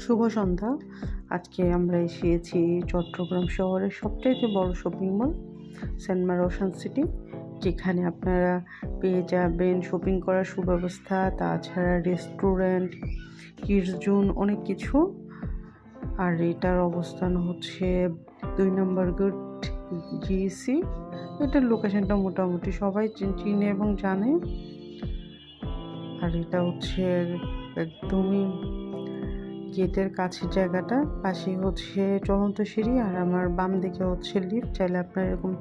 শুভ সন্ধ্যা। আজকে আমরা এসেছি চট্টগ্রাম শহরের সবচাইতে বড় shopping mall Sanmar Ocean City যেখানে আপনারা পেয়ে যাবেন শপিং করার সুব্যবস্থা, তাছাড়া রেস্টুরেন্ট কিডস জোন অনেক কিছু। আর এটার অবস্থান হচ্ছে দুই নম্বর গুড জিসি এটার লোকেশনটা মোটামুটি সবাই চিনে এবং জানে। আর এটা হচ্ছে একদমই গেটের কাছের জায়গাটা পাশে হচ্ছে চলন্ত সিঁড়ি আর আমার বাম দিকে হচ্ছে লিফট চাইলে আপনারা এরকম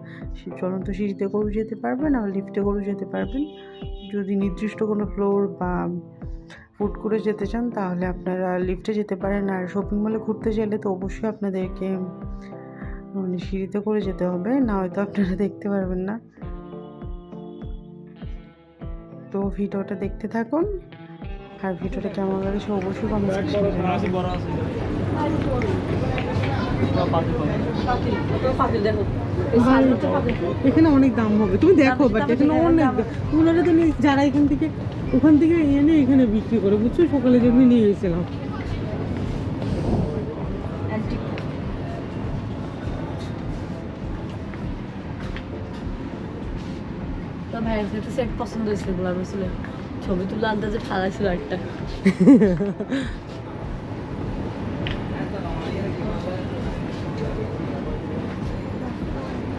চলন্ত সিঁড়িতে করেও যেতে পারবেন আর লিফটে করেও যেতে পারবেন। যদি নির্দিষ্ট কোনো ফ্লোর বা ফুট করে যেতে চান, তাহলে আপনারা লিফটে যেতে পারেন। আর শপিং মলে ঘুরতে চাইলে তো অবশ্যই আপনাদেরকে মানে সিঁড়িতে করে যেতে হবে, না হয়তো আপনারা দেখতে পারবেন না। তো ভিডিওটা দেখতে থাকুন। আর ভিডিওটা কেমন লাগে সে অবশ্যই কমেন্ট সেকশনে এখানে অনেক দাম হবে। তুমি দেখো বাট এখানে অনেক দাম ওনারা তো যারা এখান থেকে ওখান থেকে এনে এখানে বিক্রি করে বুঝছ? সকালে যেমনি নিয়ে গেছিলাম ভাইয়ের একটা সেট পছন্দ হয়েছিল গোলাপ রসুলের ছবি তুলে আন্দাজে ফালাইছিল একটা।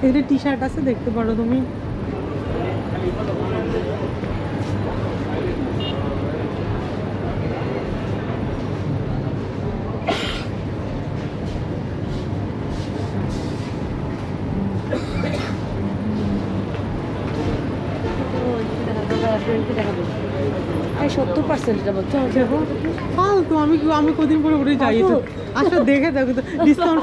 এখানে টি শার্ট আছে দেখতে পারো তুমি। সত্তর পার্সেন্ট এটা বলছো। দেখো। ফালতু আমি আমি কদিন পরে পরে যাই? তো। আসো দেখে তো। ডিসকাউন্ট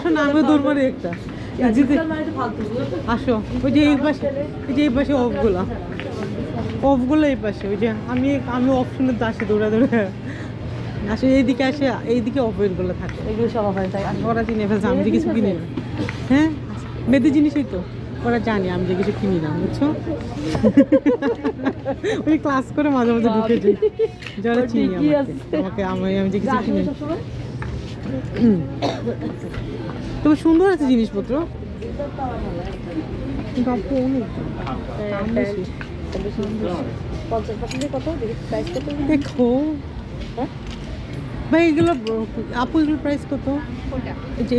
আসো ওই যে এই পাশে ওই যে এই পাশে অফগুলা অফগুলো এই পাশে ওই যে আমি আমি আসি দৌড়া দৌড়ে। আসলে এইদিকে আসে এইদিকে অফেরগুলো থাকে। এগুলো সব হয় তাই ওরা চিনে ফেলছে আমি কিছু কিনি না। হ্যাঁ? মেয়েদের জিনিসই তো। ওরা জানে আমি যে কিছু কিনি না বুঝছ? ওই ক্লাস করে মাঝে মাঝে ঢুকে যাই যারা চিনি আমাকে আছে। আমি আমি যে কিছু কিনি। তবে সুন্দর আছে জিনিসপত্র। পার্সেন্টে কত? দেখি প্রাইস কত? দেখো। হ্যাঁ? ভাই এগুলো আপু এগুলো প্রাইস কত? যে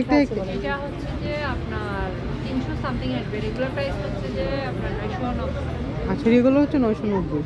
একটা এটা হচ্ছে যে আপনার সামথিং রেগুলার প্রাইস হচ্ছে যে আপনার নয়শো নব্বই। আচ্ছা এগুলো হচ্ছে নয়শো নব্বই।